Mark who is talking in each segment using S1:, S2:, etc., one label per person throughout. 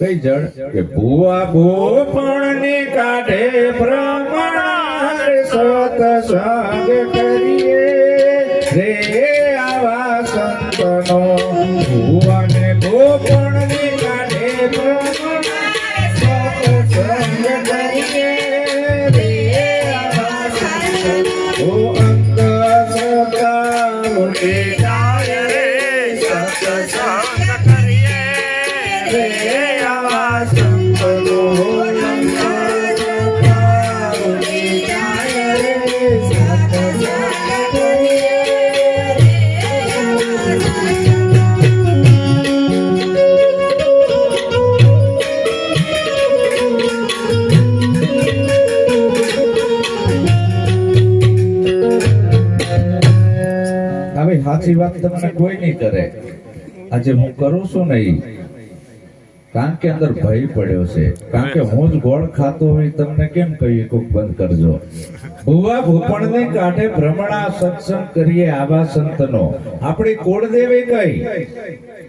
S1: કઈ જળ? કે ભુવા ગોપણ ને કાઢે ભ્રમણ સતસંગ કરીએ. રે આવા સંતનો ભુવા ને ગોપણ ને કાઢે ભ્રમણ સત્સંગ કરીએ. રે આવા સંતનો ઓ અંત શ્રદ્ધા મુકે જાય રે સત્સંગ સાચી વાત તમને કોઈ નહીં કરે. આજે હું કરું છું નહીં. કારણ કે અંદર ભય પડ્યો છે. કારણ કે હું જ ગોળ ખાતો હોય તમને કેમ કહીએ કોક બંધ કરજો. ભુવા ભૂપણને કાંઠે ભ્રમણા સત્સંગ કરીએ આવા સંતનો. આપણી કુળદેવી કઈ?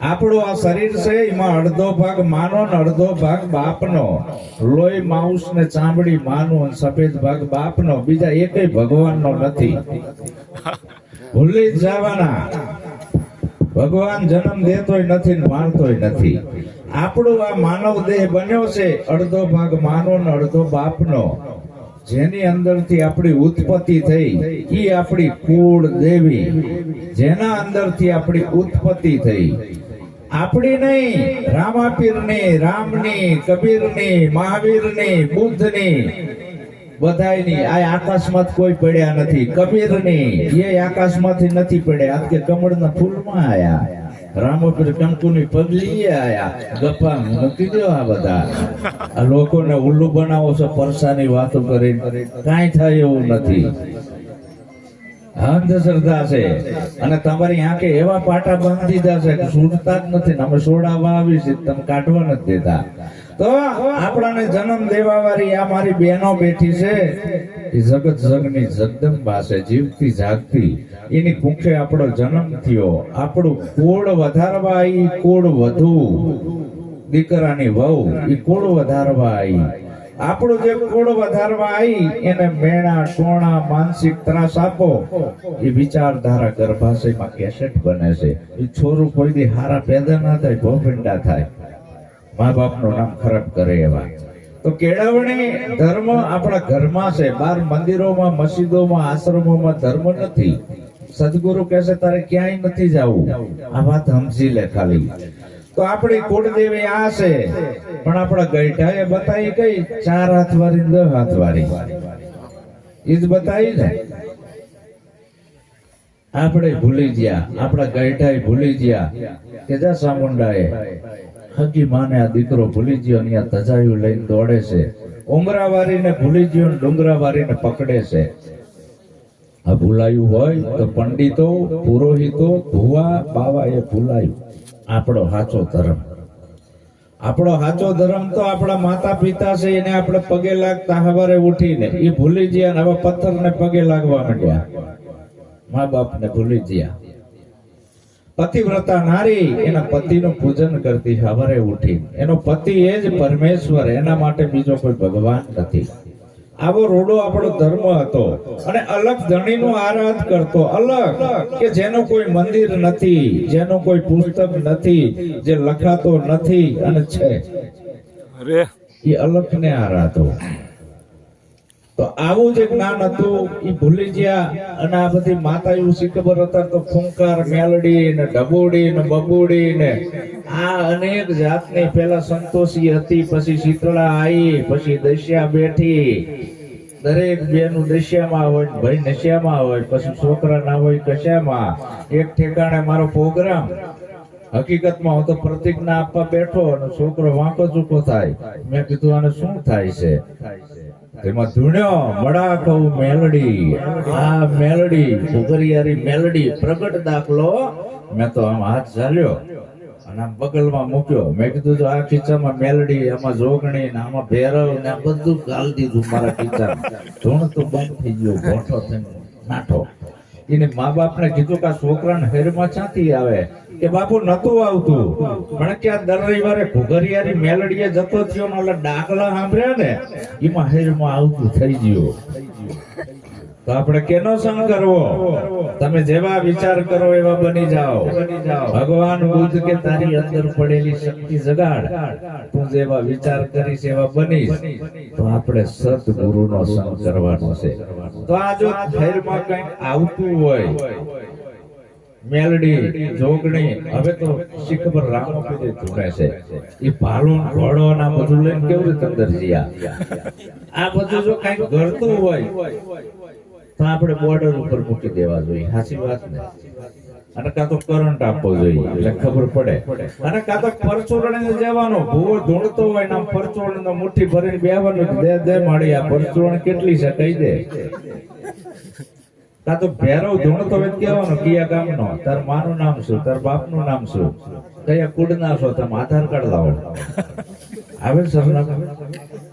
S1: આપણું આ શરીર છે, એમાં અડધો ભાગ માનો ને અડધો ભાગ બાપનો. લોહી માઉસ ને ચામડી માનો અને સફેદ ભાગ બાપનો. બીજા એકેય ભગવાનનો નથી. ભૂલી જવાના. ભગવાન જન્મ દેતોય નથી ને મારતોય નથી. આપણો આ માનવ દેહ બન્યો છે અડધો ભાગ માનો અડધો બાપનો. જેની અંદરથી આપણી ઉત્પત્તિ થઈ એ આપણી કુળ દેવી. જેના અંદરથી આપણી ઉત્પત્તિ થઈ. આપણી નહીં, રામાપીરની, રામની, કબીરની, મહાવીરની, બુદ્ધની બધાયની આ આકાશમાં કોઈ પડ્યા નથી, કબીરની એ આકાશમાંથી નથી પડ્યા. આજ કે કમળના ફૂલમાં આયા. રામપીર કંકુની પગલી આયા. ગપ્પા મૂકી દો આ બધા. આ લોકોને ઉલ્લુ બનાવો છો, પરસાની વાતો કરી કાંઈ થાય એવું નથી. અંધશ્રદ્ધા છે. અને તમારી આંખે એવા પાટા બાંધી દીધા છે કે છૂટતા જ નથી અમે સોડાવા આવી છે તમે કાઢવા નથી દેતા. તો આપણાને જન્મ દેવા વાળી આ મારી બહેનો બેઠી છે. એ જગત જગની જગદંબા છે, જીવતી જાગતી. એની કુંખે આપણો જન્મ થયો. આપણું કોળ વધારવા આવી કોળ વધુ. દીકરાની વહુ એ કોળ વધારવા આવી આપણું જે કુળ વધારવા આવી એને મેણા ટોણા માનસિક ત્રાસ આપો. એ વિચારધારા ગર્ભાશયમાં કેસેટ બને છે. એ છોરું કોઈ દી હારા પેદા ના થાય ભોપિંડા થાય. મા બાપનું નામ ખરાબ કરે એવા. તો કેળવણી ધર્મ આપણા ઘરમાં છે. બાર મંદિરોમાં, મસ્જિદોમાં, આશ્રમોમાં ધર્મ નથી. સદગુરુ કહે તારે ક્યાંય નથી જવું. આ વાત સમજી લે ખાલી. તો આપણી કુળદેવી આ છે. પણ આપણા ગઈઢાએ બતાવી કઈ ચાર હાથ વાળી દસ હાથ વાળી એ જ બતાવી ને. આપણે ભૂલી ગયા. આપણા ગઈઢાએ ભૂલી ગયા. કે જા સામુંડાએ. હજી માને આ દીકરો ભૂલી ગયો અને આ ધજાયું લઈને દોડે છે. ઉમરાવારીને ભૂલી ગયો ને ડુંગરાવારીને પકડે છે. આ ભૂલાયું હોય તો પંડિતો, પુરોહિતો, ભુવા બાવા એ ભૂલાયું. આપણો સાચો ધર્મ. આપણો સાચો ધર્મ તો આપણા માતા પિતા છે, એને આપણે પગે લાગતા હવારે ઉઠીને એ ભૂલી ગયા ને હવે પથ્થરને પગે લાગવા માંડ્યા. મા બાપને ભૂલી ગયા પતિવ્રતા નારી એના પતિનું પૂજન કરતી હવારે ઉઠી. એનો પતિ એ જ પરમેશ્વર એના માટે બીજો કોઈ ભગવાન નથી. આવો રોડો આપણો ધર્મ હતો અને અલગ ધણીનું આરાધ કરતો અલગ કે જેનો કોઈ મંદિર નથી જેનો કોઈ પુસ્તક નથી જે લખાતો નથી અને છે. એ અલગ ને આરાધો. તો આવું જે જ્ઞાન હતું એ ભૂલી ગયા અને આ બધી માતાઓ શીખબર હતા તો ફૂંકાર, મેલડી ને ડબોડી ને બબોડી ને આ અનેક જાતની પેલા સંતોષી હતી, પછી શીતળા આવી પછી દશ્યા બેઠી. દરેક બેનું દશિયામાં હોય ભાઈ નશિયામાં હોય, પછી છોકરા ના હોય કશામાં એક ઠેકાણે મારો પ્રોગ્રામ હકીકતમાં હું તો પ્રતિજ્ઞા આપવા બેઠો અને છોકરો વાંકો ચૂકો થાય. મેં કીધું, આને શું થાય છે? તેમાં ધૂણ્યો મડા કહું મેલડી. આ મેલડી ભૂગરિયારી મેલડી, પ્રગટ દાખલો મેં તો આમ હાથ ઝાલ્યો અને આમ બગલમાં મૂક્યો. મેં કીધું તો આ ખીચામાં મેલડી, આમાં જોગણી ને આમાં ભેરવ ને આ બધું ગાલ દીધું મારા ખીચામાં ધૂણ તો બંધ થઈ ગયો ભોઠો થઈને નાઠો. એને મા બાપને કીધું કે આ છોકરાને હેરમાં ક્યાંથી આવે? કે બાપુ નતું આવતું. પણ કે આ દર રવિવારે ઘુઘરિયારી મેલડીએ જતો થયો ને ઓલા ડાકલા સાંભળ્યા ને, એમાં હેરમાં આવતું થઈ ગયું. તો આપણે કેનો સંગ કરવો? તમે જેવા વિચાર કરો એવા બની જાઓ. ભગવાન બુદ્ધ કે તારી અંદર પડેલી શક્તિ જગાડ. તું જેવા વિચાર કરીશ એવા બનીશ. તો આપણે સદગુરુનો સંગ કરવાનો છે. તો આ જો થેરમાં કંઈક આવતું હોય મેલડી જોગણી હવે તો શીખ પર રામો પીધે ધૂણે છે. એ ભાલું ઘોડો ના બધું લઈને કેવું રીતે અંદર જીયા? આ બધું જો કંઈક ઘડતું હોય તો આપણે બોર્ડર ઉપર મૂકી દેવા જોઈએ. સાચી વાત ને? અને કાં તો કરંટ આપવો જોઈએ એટલે ખબર પડે. અને કાં તો પરચોરણ જવાનો ભૂવો ધૂણતો હોય ને પરચુરણ મુઠ્ઠી ભરીને બેવાનું દે દે માડી આ પરચોરણ કેટલી છે કહી દે. કાં તો ભેરવ હોય તો કહેવાનો કયા ગામનો? તાર માનું નામ શું? તાર બાપનું નામ શું? કયા કુળના છો? તમે આધાર કાર્ડ લાવો. આવે ને સરનામું?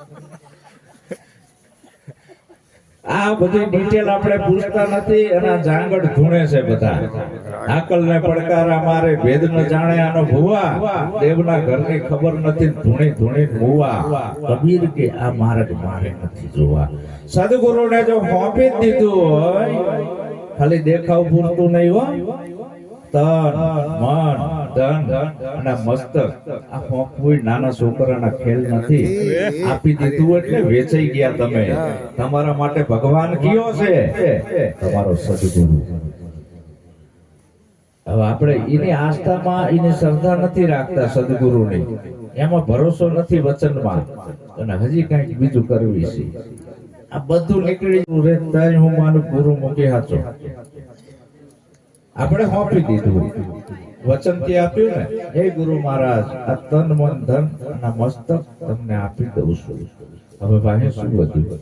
S1: આ બધી ડિટેલ આપણે પૂછતા નથી અને જાંગડ ધૂણે છે બધા. આકલ ને પડકારા મારે ભેદ ન જાણે આનો ભુવા. દેવના ઘરની ખબર નથી, ધૂણી ધૂણી ભુવા કબીર કે આ માર્ગ મારે નથી જોવા. સદગુરુને જો હોપી દીધું હોય, ખાલી દેખાવ પૂરતું નહીં હો. તન, મન ધન અને મસ્તક. આ હોંપવું નાના છોકરાના ખેલ નથી. આપી દીધું એટલે વેચાઈ ગયા તમે. તમારા માટે ભગવાન કયો છે? તમારો સદગુરુ. હવે આપણે એની આસ્થામાં એની શ્રદ્ધા નથી રાખતા સદગુરુની. એમાં ભરોસો નથી વચનમાં. અને હજી કંઈક બીજું કરવી છે. આ બધું નીકળી ગયું રે હું માનું ગુરુ મૂકી હાચો. આપણે હોપી દીધું. વચનથી આપ્યું ને, હે ગુરુ મહારાજ, આ તન, મન, ધન અને મસ્તક તમને આપી દઉં છું. હવે ભાઈ, શું વધ્યું?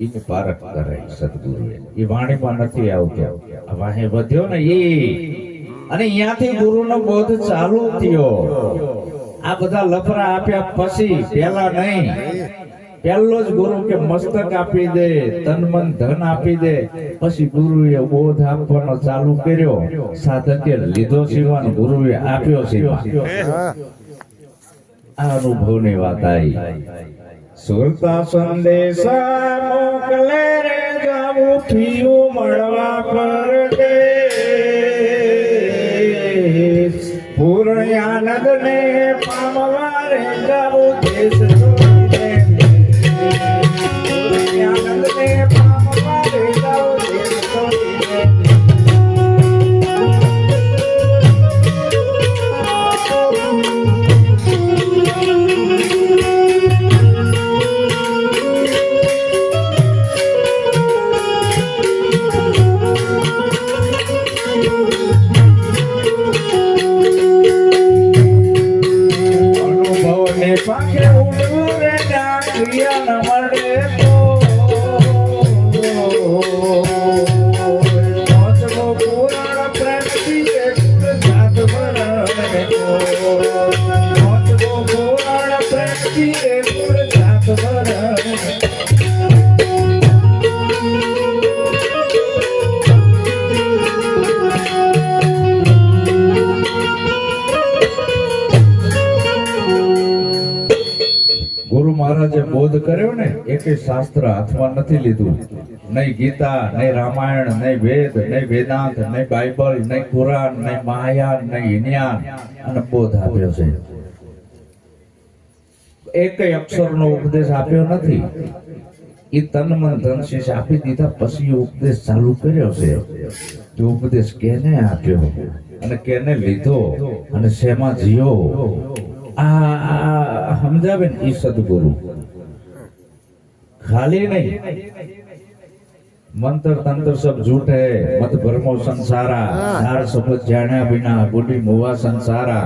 S1: એને પારક કરાઈ સદગુરુએ. એ વાણીમાં નથી આવતો. આ વાહે વધ્યો ને એ અને અહીંયાથી ગુરુનો બોધ ચાલુ થયો. આ બધા લફરા આપ્યા પછી પેલા નહીં. પહેલો જ ગુરુ કે મસ્તક આપી દે તન મન ધન આપી દે. પછી ગુરુએ બોધ આપવાનો ચાલુ કર્યો. સાધકે લીધો જીવન ગુરુએ આપ્યો શિવા આ અનુભવની વાત આવી સુરતા સંદેશા મોકલે રે જાવું થયું મળવા પર અનુભવને ને શાસ્ત્ર હાથમાં નથી લીધું. નહીં ગીતા, નહીં રામાયણ, નહીં વેદ, નહીં વેદાંત, નહીં બાઇબલ, નહીં કુરાન, નહીં મહાયાન, નહીં હિનયાન અને બોધ આપ્યો છે. એકેય અક્ષરનો ઉપદેશ આપ્યો નથી. એ તન મન ધન શેષ આપી દીધા પછી ઉપદેશ ચાલુ કર્યો છે. તે ઉપદેશ કેને આપ્યો? અને કેને લીધો? અને શેમાં જીયો? આ સમજાવે ને એ સદગુરુ? ખાલી નહીં. મંત્ર તંત્ર સબ જૂઠે મત ભરમો સંસારા. ધાર શબ્દ જાણ્યા વિના બુડી મુવા સંસારા.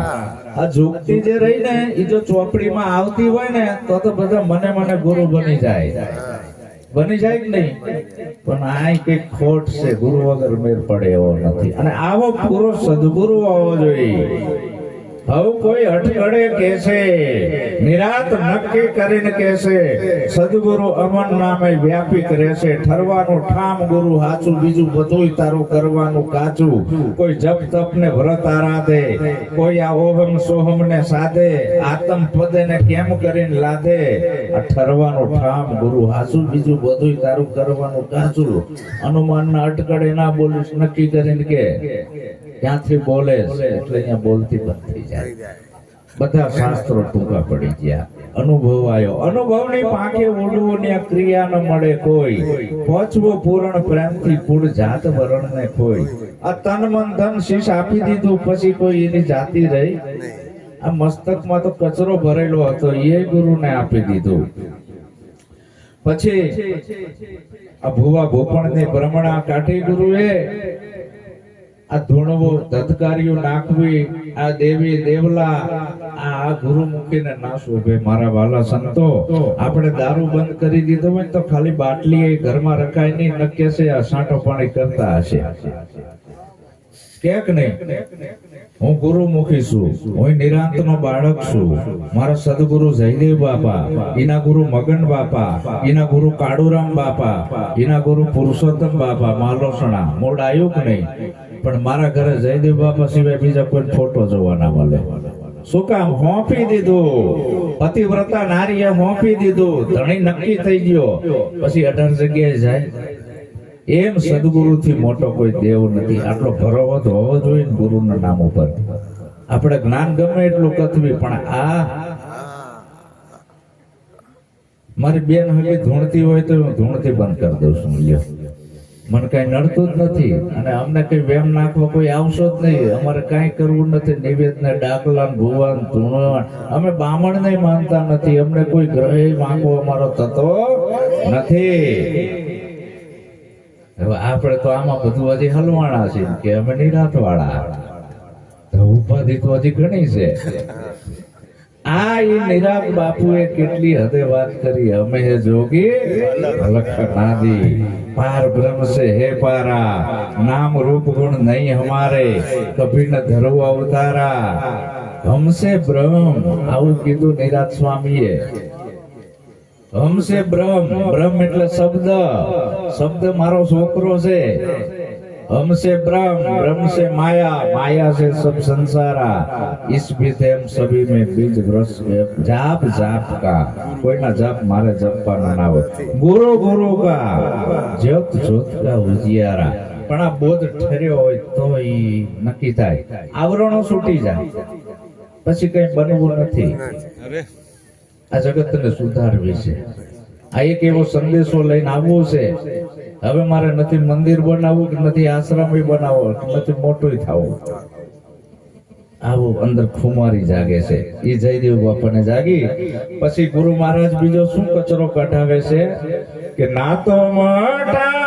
S1: આ જોગતી જે રહી ને એ જો ચોપડીમાં આવતી હોય ને તો તો બધા મને મને ગુરુ બની જાય. બની જાય કે નહીં? પણ આ કઈ ખોટ છે ગુરુ વગર મેર પડે એવો નથી. અને આવો પૂરો સદગુરુ હોવો જોઈએ. હવે કોઈ કોઈ આ ઓહમ સોહમ ને સાધે, આતમ પદે ને કેમ કરીને લાદે? ઠરવાનું ઠામ ગુરુ હાચું, બીજું બધુંય તારું કરવાનું કાચું. અનુમાન ના અટકળે ના બોલીશ, નક્કી કરીને કે ક્યાંથી બોલે એટલે અહીંયા બોલતી બંધ થઈ જાય. બધા શાસ્ત્રો ટૂંકા પડી ગયા. અનુભવ આવ્યો. અનુભવની પાંખે ઓડવું ને ક્રિયા ન મળે કોઈ. પહોંચવો પૂર્ણ પ્રેમથી કુળ જાત વરણ ને કોઈ આ તન મન ધન શીશ આપી દીધું પછી કોઈ એની જાતિ રહી? આ મસ્તકમાં તો કચરો ભરેલો હતો એ ગુરુને આપી દીધું. પછી આ ભુવા ભોપણ ભોપણની ભ્રમણા કાઠી ગુરુએ આ ધૂણવો ધતકારીઓ નાખવી, આ દેવી દેવલા, આ ગુરુ મૂકીને ના શોભે મારા વાલા સંતો, આપણે દારૂ બંધ કરી દીધો હોય તો ખાલી બાટલી ઘરમાં રખાય નહીં નક્કી છે આ સાંટો પાણી કરતા હશે. ક્યાંક નહીં? હું ગુરુમુખી છું, હું નિરાંત નો બાળક છું. મારા સદગુરુ જયદેવ બાપા, એના ગુરુ મગન બાપા, એના ગુરુ કાળુરામ બાપા, એના ગુરુ પુરુષોત્તમ બાપા, માલોસણા મોડ આવ્યું કે નહીં. પણ મારા ઘરે જયદેવ બાપા સિવાય બીજા કોઈ ફોટો જોવા ના મળે. શું કામ? હોંપી દીધું. પતિવ્રતા નારીએ હોંપી દીધું. ધણી નક્કી થઈ ગયો. પછી અઢાર જગ્યાએ જાય. એમ સદગુરુ થી મોટો કોઈ દેવ નથી. આટલો ભરોવો તો હોવો જોઈએ ગુરુના નામ ઉપર. આપણે જ્ઞાન ગમે એટલું કથવી, પણ આ મારી બેન હવે ધૂણતી હોય તો હું ધૂણતી બંધ કરી દઉં છું. લ્યો. મને કઈ નડતું જ નથી અને અમને કઈ વેમ નાખવા કોઈ આવશો જ નહીં. અમારે કઈ કરવું નથી. નિવેદ ને ડાકલા ભુવન ધૂણવા અમે બામણ ને માનતા નથી. અમને કોઈ ગ્રહે માંગવો અમારો થતો નથી. હવે આપણે તો આમાં બધું હજી હલવાણા છે કે અમે નિરાત વાળા તો ઉપાધિ તો હજી ઘણી છે. આ એ નિરાત બાપુએ કેટલી હદે વાત કરી. અમે જોગી લખનાદી પાર બ્રહ્મ છે. હે પારા, નામ રૂપ ગુણ નહીં હમારે. કભી ન ધરવો અવતારા. હમસે બ્રહ્મ, આવું કીધું નિરાત સ્વામીએ. હમસે બ્રહ્મ બ્રહ્મ એટલે શબ્દ. શબ્દ મારો છોકરો છે. હમ સે બ્રહ્મ બ્રહ્મ સે માયા માયા સે સબ સંસારા ઇસ વિધેમ સભી મે બીજ વ્રસ જાપ જાપ કા કોઈના જાપ મારે જપવાના ના હોય ગુરુ ગુરુ કા જપ જોત કા ઉજિયારા પણ આ બોધ ઠર્યો હોય તો એ નક્કી થાય આવરણો છૂટી જાય પછી કઈ બનવું નથી આ જગતને સુધારવી છે। આ એક એવો સંદેશો લઈને આવવો છે. હવે મારે નથી મંદિર બનાવવું કે નથી આશ્રમ બનાવવો કે નથી મોટું થવું. આવું અંદર ખુમારી જાગે છે. એ જયદેવ બાપાને જાગી. પછી ગુરુ મહારાજ બીજો શું કચરો કઢાવે છે? કે ના તો જાત